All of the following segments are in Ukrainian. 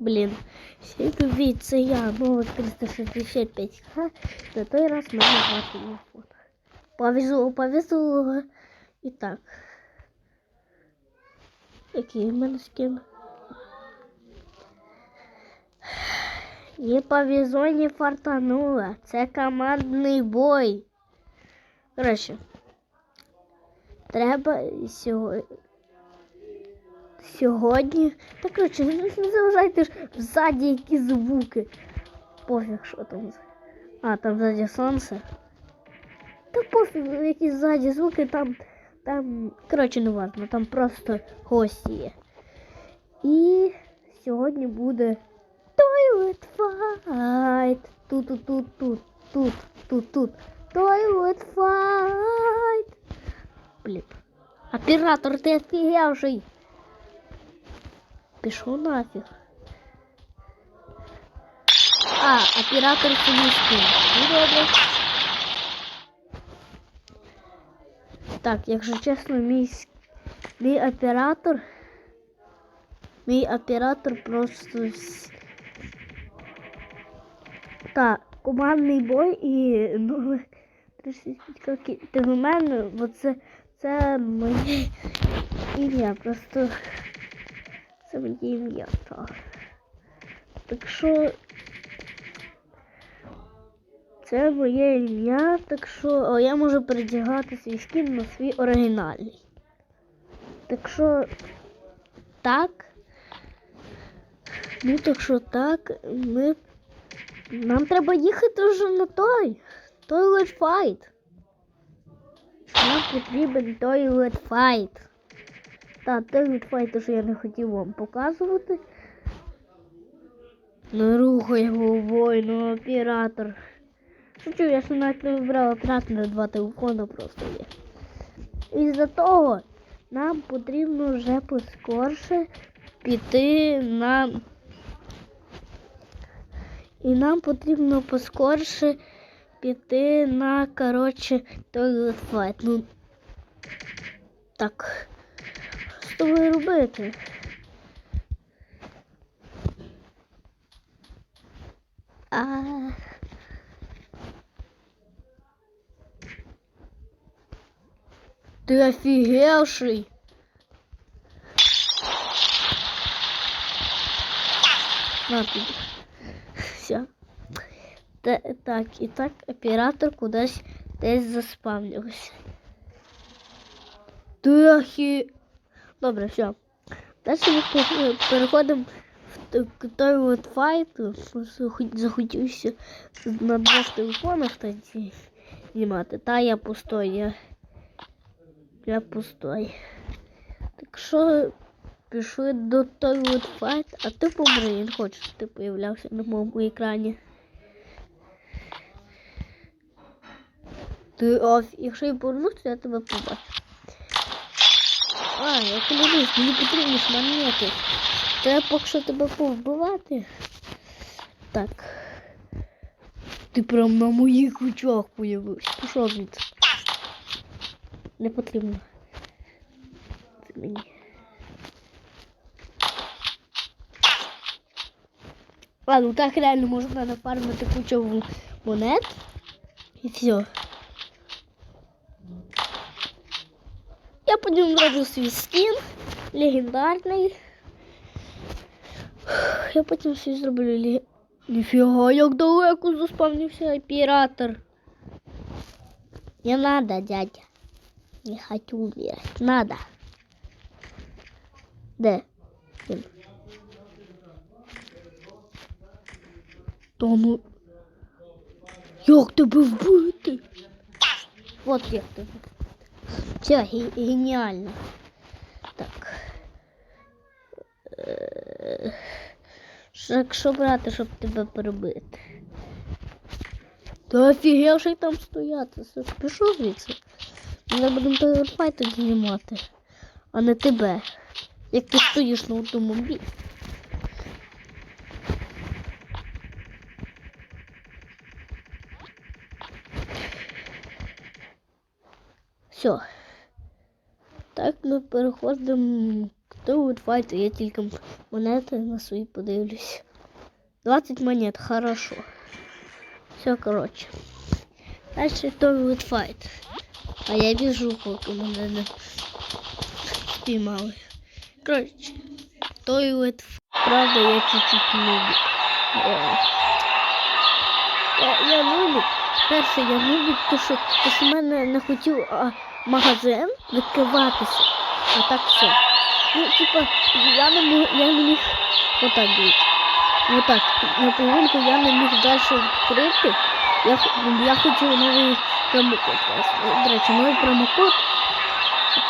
Блін, привіт, це я, новий 365К. На той раз мене два телефона. Повезло, повезло. І так. Який? Не повезло, не фартануло. Це командний бой. Коротше, треба сьогодні. Сьогодні. Та коротше, не заважайте ж ззаді які звуки. Пофіг, що там. А, там ззаді сонце. Та пофіг, які ззаді звуки, там. Там. Коротше, не важно, там просто гості є. І сьогодні буде Toilet Fight. Тут, тут, тут, тут, тут, тут, тут. Toilet Fight. Блін. Оператор, ти офігевший. Пішов нафіг. А, оператор фінішки. Ну. Так, якщо чесно, мій, мій оператор. Мій оператор просто. Так, командний бой і ну, 36 кроків. Ти в мене, бо це, це моє ім'я. Просто це моє ім'я. Так. Що це моє ім'я, так що я можу передягати свій скін на свій оригінальний. Так що так. Ну так що так, ми. Нам треба їхати вже на той. Toilet Fight. Нам потрібен Toilet Fight. Та, Toilet Fight, що я не хотів вам показувати. Не рухай головою, ну оператор. Шучу, я ж навіть не вибрав оператор на два телефони просто є. Із-за того нам потрібно вже поскорше піти на. І нам потрібно поскорше піти на, коротше, той файт. Ну, так. Що з тобою робити? А... Ты офигевший. На тобі. Все. Та, так, і так оператор кудись десь заспавнився. Ти охі... Добре, все. Далі ми переходимо в той от. Захот- Захотівся на двох телефонах тоді знімати. Та я пустой, я, я пустой. Так що пішли до той от файт, а ти помри, я не хочу, щоб ти появлявся на моєму екрані. Ти оф, якщо я повернусь, я тебе побачу. А, я клянусь, мені потрібні монети. Треба поки що тебе повбивати. Так. Ти прям на моїх очах появився. Пішов звідси. Не потрібно. Це мені. Ну так реально можна нафармити кучу монет. І все. Я потім зроблю свій скін легендарний. Я потім свій зроблю лі... Ніфіга, як далеко заспавнився оператор. Не надо, дядя. Не хочу умирать. Надо. Де? Він. Та ну. Як тебе вбити? От як тебе. Все, ге- геніально. Так. Е, Так що брати, щоб тебе перебити? Та офігевший там стояти. Пішов звідси. Ми будемо тоді знімати, а не тебе. Як ти стоїш на автомобілі. Все. Так ми переходимо к той файт, я тільки монети на свої подивлюсь. 20 монет, хорошо. Все, короче. Дальше той файт. А я біжу, поки мене не спіймали. Коротше, той от правда я чуть-чуть нубик. Е, Я, я нубик. Перше я нубик, тому що, тому що в мене не хотів а, магазин відкриватися. А так все. Ну, типа, я не міг, я не міг отак дивіться. Отак, на половинку я не міг далі відкрити. Я, я хотів новий промокод. До речі, новий промокод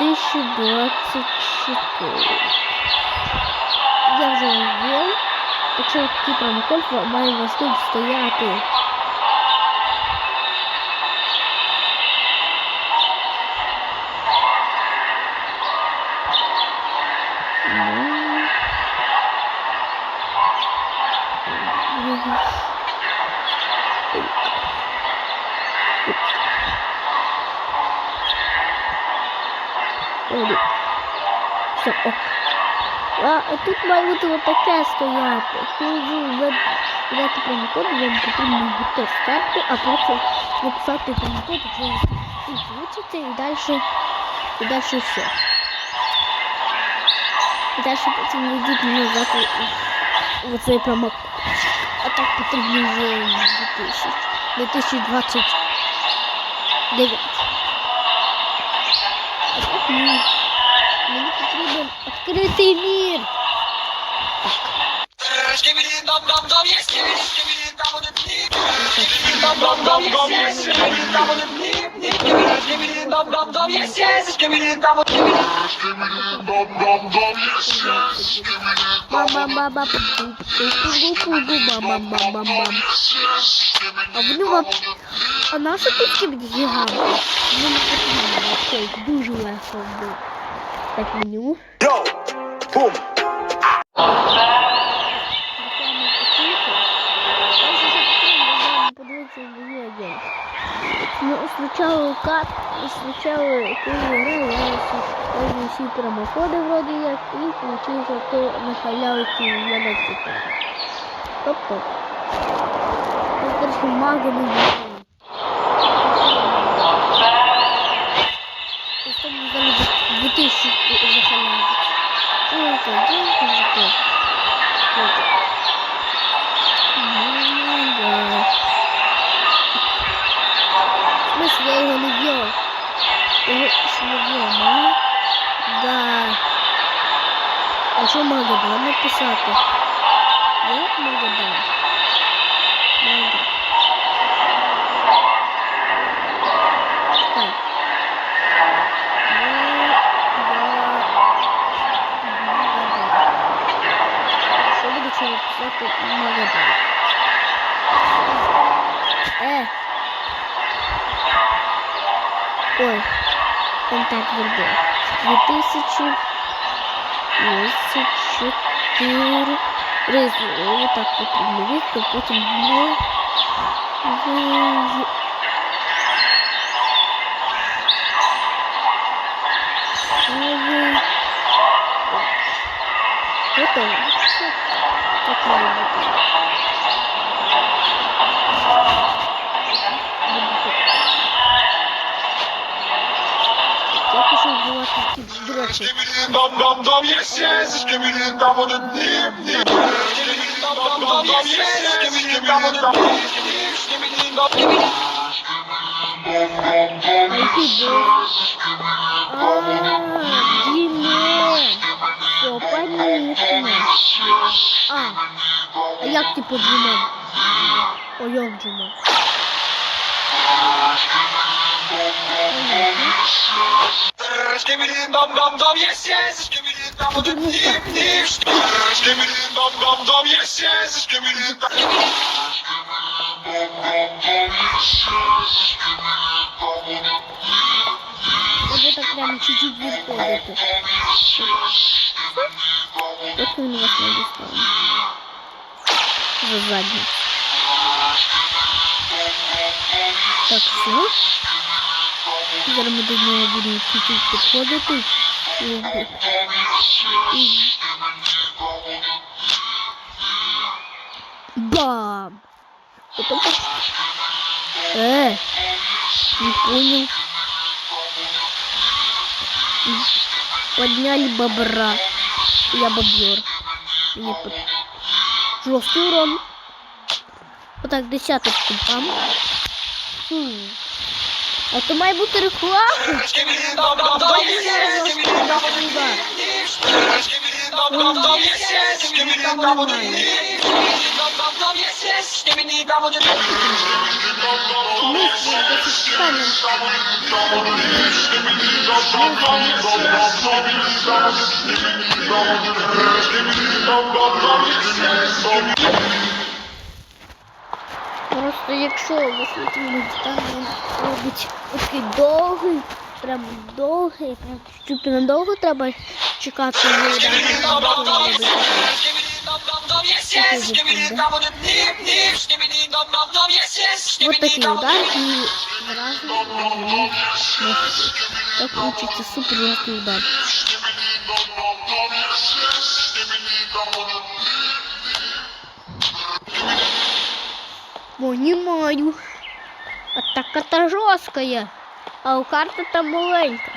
1024. Я вже ввів. Так такий промокод має вас тут стояти. Ну. Ой, Все, ок. А, тут має бути отаке стояти. Ну, дати промокод, вам потрібно бути старти, а потім написати промокод, якщо ви получите, і далі, і далі все. І далі потім вийдіть назад у- у цей промокод. А так потрібно вже 2000, 2029. А так ні. Мені потрібен відкритий мір. Skibidi dum dum dum yes, skibidi skibidi dum dum dum dum dum dum yes, skibidi dum dum dum skibidi dum dum dum yes, yes, skibidi dum dum Мама-мама, пу-пу-пу-пу-пу, мама-мама-мам. А вони вам... А наші тут скибіді гіганти? Ну, не потрібно, цей дуже легко був. Так, меню. Yo, boom. Реклама посилки. Я вже закрив, не знаю, подивитися мені агент. Ну, спочатку кат, спочатку коли граю, я возьму всі промокоди вроді як і получився то на халявці в мене цікаво. Тобто, я перший маги не знаю. Ось там взагалі 2000 захалявить. Ой, так, я. Я. Мага. Да. А что мага, да, написати? Як буде через писати Магадан? Е. Ой, контакт зробив. 2024 Ризу, так потрібно вийти, потім було. Готово. Dam dam dam yes yes give me the dam on the dim dim Dam dam dam yes yes give me the dam on the dim dim Give me the dam on the dim dim Все, понятно. А, а як типу Дімен? О, як Дімен? Skibidi dum dum dum yes, yes, skibidi dum dum dum skibidi dum dum dum yes, yes, skibidi dum Або так прямо чуть-чуть відходити. Як він вас не дістане? За задню. Так, все. Зараз ми до нього будемо чуть-чуть підходити. Ого. І- Бам! Это по- Э, не понял. М, Подняли бобра. я боб'юр. Мені під жорсткий урон. Отак, десяток купам. Хм. А то має бути реклама. Ой, Ми досить певно. Просто якщо висвітлювати там він робить такий довгий, прям довгий, прям чуть надовго треба чекати виїдати. Вот такий удар і зразу ну, так получиться супер жорсткий удар. Понимаю. Атака-то жорсткая, а у карти там маленька.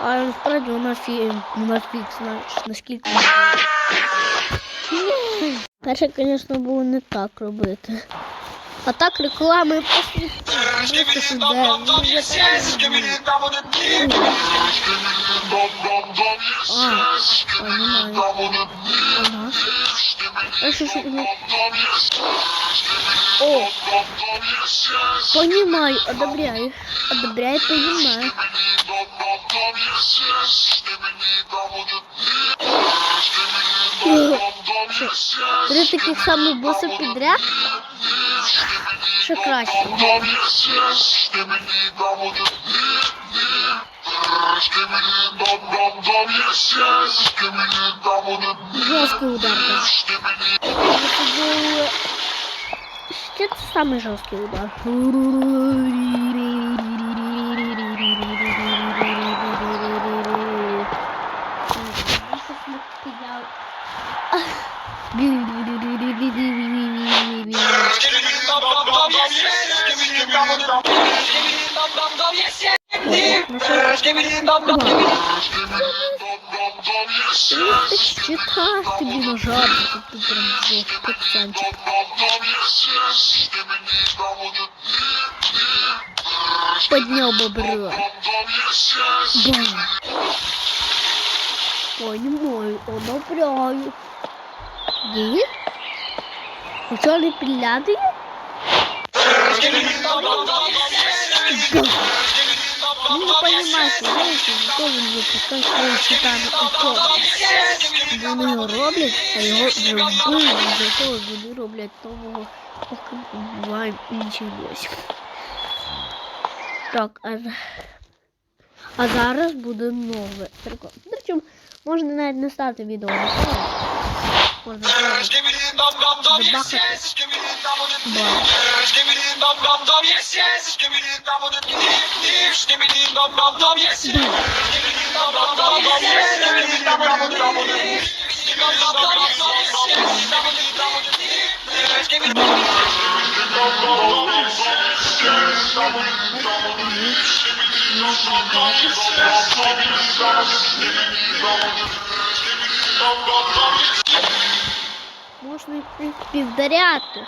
А насправді у нас є у нас фікс знаєш, Перше, звісно, було не так робити. А так реклами просто що О, понимаю, одобряю. Одобряю, понимаю. Три таких самих боса підряд. Ще краще. Жорсткий удар. Це був Ще це самий жорсткий удар. Ти читаєш тобі нажати, тут ти прям жорстко пацанчик. Поднял бобра. Бам. Понимаю, одобряю. Диви? У чого не підглядає? Ну, не понимаешь, знаете, тоже не выпускать свои читами і то. Вони його роблять, а його зробили, за того вони роблять того, Поки буваємо гості. Так, а, а зараз буде нове. Причому можна навіть не ставити відео. Можна зробити. Можна, вдаряти.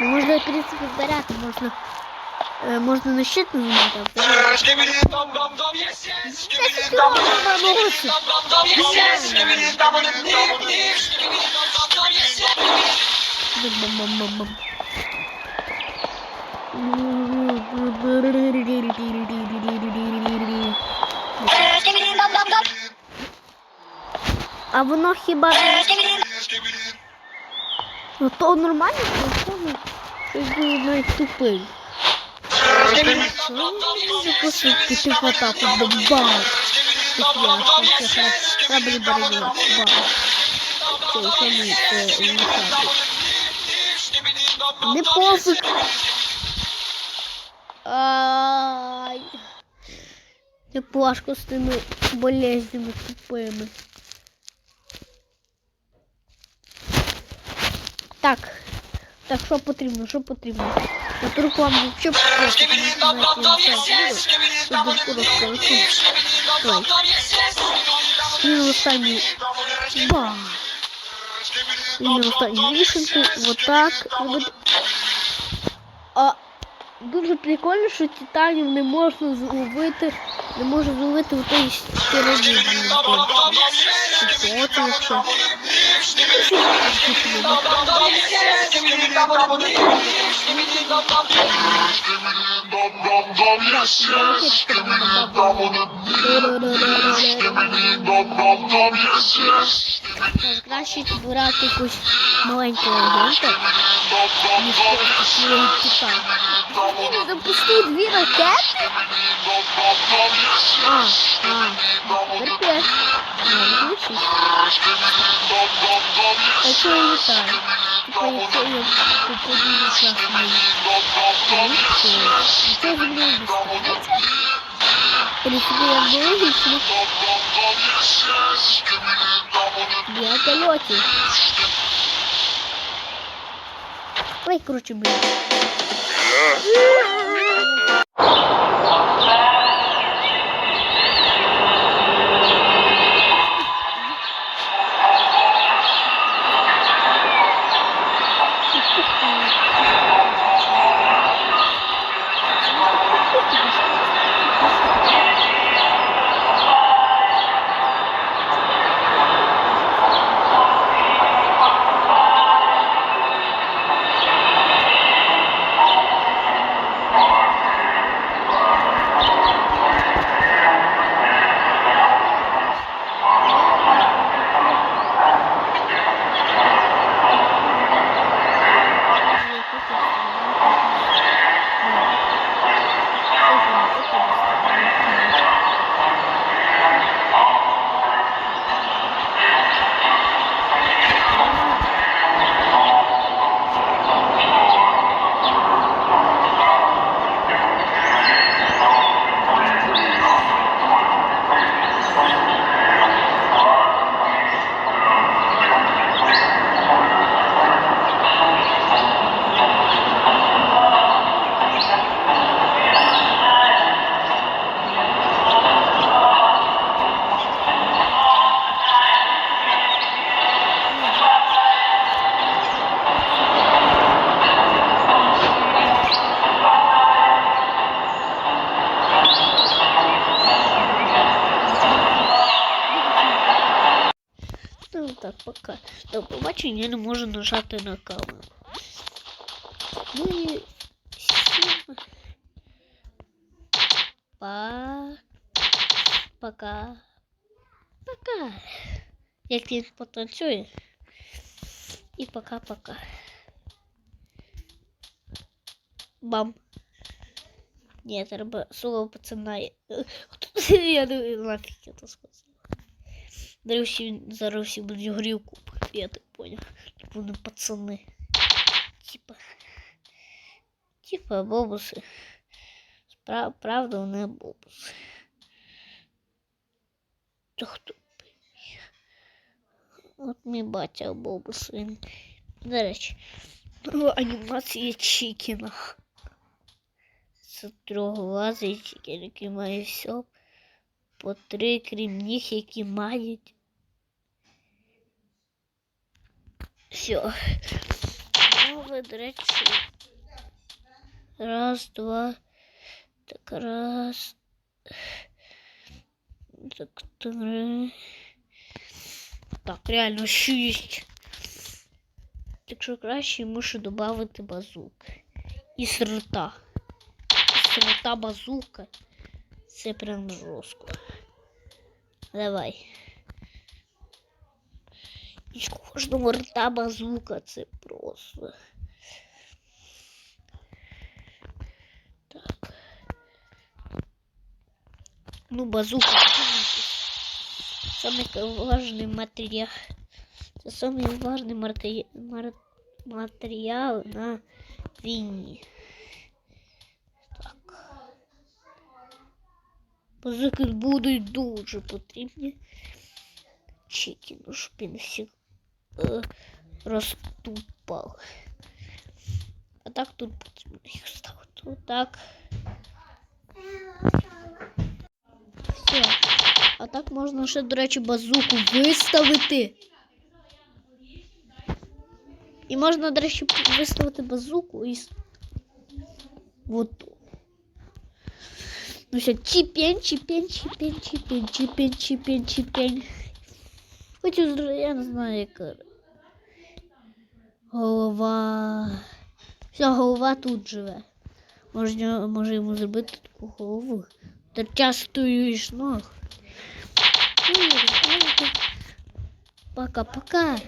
Ну, Можна, в принципі, вдаряти, можна, е, можна на щит нажимати, а вдаряти. Бам-бам-бам-бам. А воно хіба не- ну, то нормально, то щось дуже навіть тупий. Просто піти в атаку, бам! Тут я, ще храбрий бороділ, бам! Це ще ні, це унікальний. Не пофіг. Ай, Ай. Як важко з тими болезнями тупими. Так. Так, що потрібно, що потрібно? Дуже коротко, але тут. І останній. Бам! І останню вішенку. Вот так. А дуже прикольно, що титанів не можна зловити. Не можна зловити у той стороні. От Thank you. Якщо. Краще брати якусь маленьку агента, ніж просто свій. Він запустив дві ракети? А, а, терпець. Не виключись. А що я літаю? Типа, якщо я попаду на красний лук, то нічого зі мною не станеться. Пересіду я логічно. Я в польоті. Ой, короче, блин. Ну До я не можу нажати на камеру. Ну і всім па... пока. Пока. Як він потанцює. І пока-пока. Бам. Ні, треба слово пацана. Я не нафіг то сказав. Зараз він зараз всі будуть горілку я так понял. Вони пацани. Типа. Типа бобуси. Спра- правда, вони бобуси. Та хто? От мій батя бобус, він. До речі, нова анімація Чікіна. Це трьохглазий Чікін, який має все по три, крім них, які мають. Все. Нове, до. Раз, два. Так, раз. Так, три. Так, реально шість. Так що краще мушу додати базук. І срота. Срота базука. Це прям жорстко. Давай. І з кожного рта базука це просто. Так. Ну, базука. Самый важный материал. Это самый важный мартея- мар- материал на війні. Так. Базуки будуть дуже потрібні. Чекіну, щоб він всі е, розтупав. А так тут потрібно їх ставити. Отак. Все. А так можна ще, до речі, базуку виставити. І можна, до речі, виставити базуку і. с- Вот. тут. Ну все, чіпень, чіпень, чіпень, чіпень, чіпень, чіпень, чіпень. Хочу, зр- я не знаю, яка. Голова. Вся голова тут живе. Можна, може йому зробити таку голову. Та частою і ног. Пока-пока.